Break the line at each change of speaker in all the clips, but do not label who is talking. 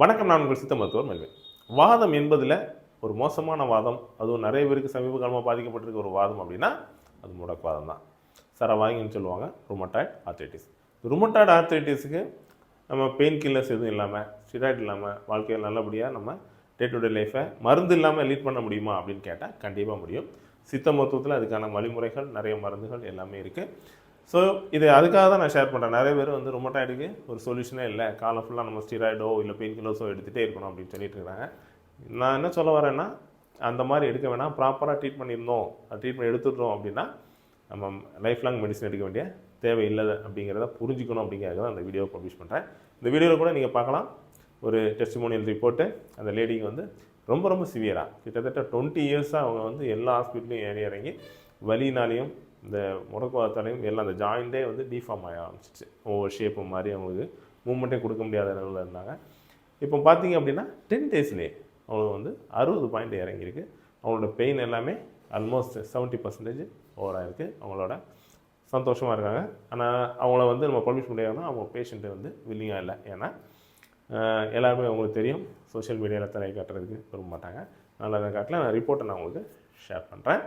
வணக்கம் நான் உங்கள் சித்த மருத்துவர் மெல்வேன். வாதம் என்பதில் ஒரு மோசமான வாதம் அதுவும் நிறைய பேருக்கு சமீப காலமாக பாதிக்கப்பட்டிருக்க ஒரு வாதம் அப்படின்னா அது முடக்குவாதம் தான். சரவாயின்னு சொல்லுவாங்க ருமட்டாய்ட் ஆர்த்தைட்டிஸ் ருமட்டாய்ட் ஆர்த்தைட்டிஸுக்கு நம்ம பெயின் கில்லர்ஸ் எதுவும் இல்லாமல் ஸ்டிராய்டு இல்லாமல் வாழ்க்கையில் நல்லபடியாக நம்ம டே டு டே லைஃப்பை மருந்து இல்லாமல் லீட் பண்ண முடியுமா அப்படின்னு கேட்டால் கண்டிப்பாக முடியும். சித்த மருத்துவத்தில் அதுக்கான வழிமுறைகள் நிறைய மருந்துகள் எல்லாமே இருக்குது ஸோ இது அதுக்காக தான் நான் ஷேர் பண்ணுறேன் நிறைய பேர் வந்து ரொமட்டாய்டுக்கு ஒரு சொல்யூஷனே இல்லை. காலம் ஃபுல்லாக நம்ம ஸ்டீராய்டோ இல்லை பெயின் கிலோஸோ எடுத்துகிட்டே இருக்கணும் அப்படின்னு சொல்லிட்டு இருக்காங்க நான் என்ன சொல்ல வரேன்னா அந்த மாதிரி எடுக்க வேணாம். ப்ராப்பராக ட்ரீட் பண்ணியிருந்தோம். ட்ரீட்மெண்ட் எடுத்துட்டோம் அப்படின்னா நம்ம லைஃப் லாங் மெடிசன் எடுக்க வேண்டிய தேவை இல்லை அப்படிங்கிறத புரிஞ்சுக்கணும் அப்படிங்கிறது தான் அந்த வீடியோ பப்ளிஷ் பண்ணுறேன் இந்த வீடியோவில் கூட நீங்கள் பார்க்கலாம். ஒரு டெஸ்டிமோனியல் ரிப்போர்ட்டு அந்த லேடிக்கு வந்து ரொம்ப ரொம்ப சிவியராக கிட்டத்தட்ட டுவெண்ட்டி இயர்ஸாக அவங்க வந்து எல்லா ஹாஸ்பிட்டலையும் ஏறி இறங்கி வலினாலையும் இந்த முடக்குவாதத்தாலையும் எல்லாம் அந்த ஜாயிண்டே வந்து டிஃபார்ம் ஆக ஆரம்பிச்சிச்சு ஒவ்வொரு ஷேப்பு மாதிரி அவங்களுக்கு மூமெண்ட்டே கொடுக்க முடியாத அளவில் இருந்தாங்க. இப்போ பார்த்தீங்க அப்படின்னா டென் டேஸ்லேயே அவங்களுக்கு வந்து அறுபது பாயிண்ட் இறங்கியிருக்கு. அவங்களோட பெயின் எல்லாமே ஆல்மோஸ்ட் செவன்ட்டி பர்சன்டேஜ் ஓவராக இருக்குது அவங்களோட சந்தோஷமாக இருக்காங்க. ஆனால் அவங்கள வந்து நம்ம பப்ளிஷ் முடியாதுன்னா அவங்க பேஷண்ட்டு வந்து வில்லிங்காக இல்லை. ஏன்னா எல்லாருமே அவங்களுக்கு தெரியும். சோஷியல் மீடியாவில் தலை காட்டுறதுக்கு விரும்ப மாட்டாங்க அதனால் அதை காட்டல. நான் ரிப்போர்ட்டை நான் உங்களுக்கு ஷேர் பண்ணுறேன்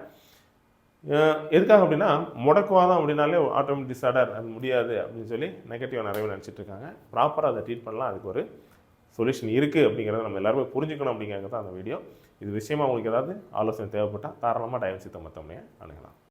எதுக்காக அப்படின்னா முடக்குவாதம் அப்படின்னாலே ஆட்டோமேட்டிக் டிஸார்டர் அது முடியாது அப்படின்னு சொல்லி நெகட்டிவாக நிறைய நினச்சிட்டு இருக்காங்க. ப்ராப்பராக அதை ட்ரீட் பண்ணலாம். அதுக்கு ஒரு சொல்யூஷன் இருக்குது அப்படிங்கிறத நம்ம எல்லாருமே புரிஞ்சுக்கணும் அப்படிங்கிறது தான் அந்த வீடியோ இது விஷயமா உங்களுக்கு ஏதாவது ஆலோசனை தேவைப்பட்டால் தாராளமாக டயன்சி தம்மத்தம்மையை அணுகலாம்.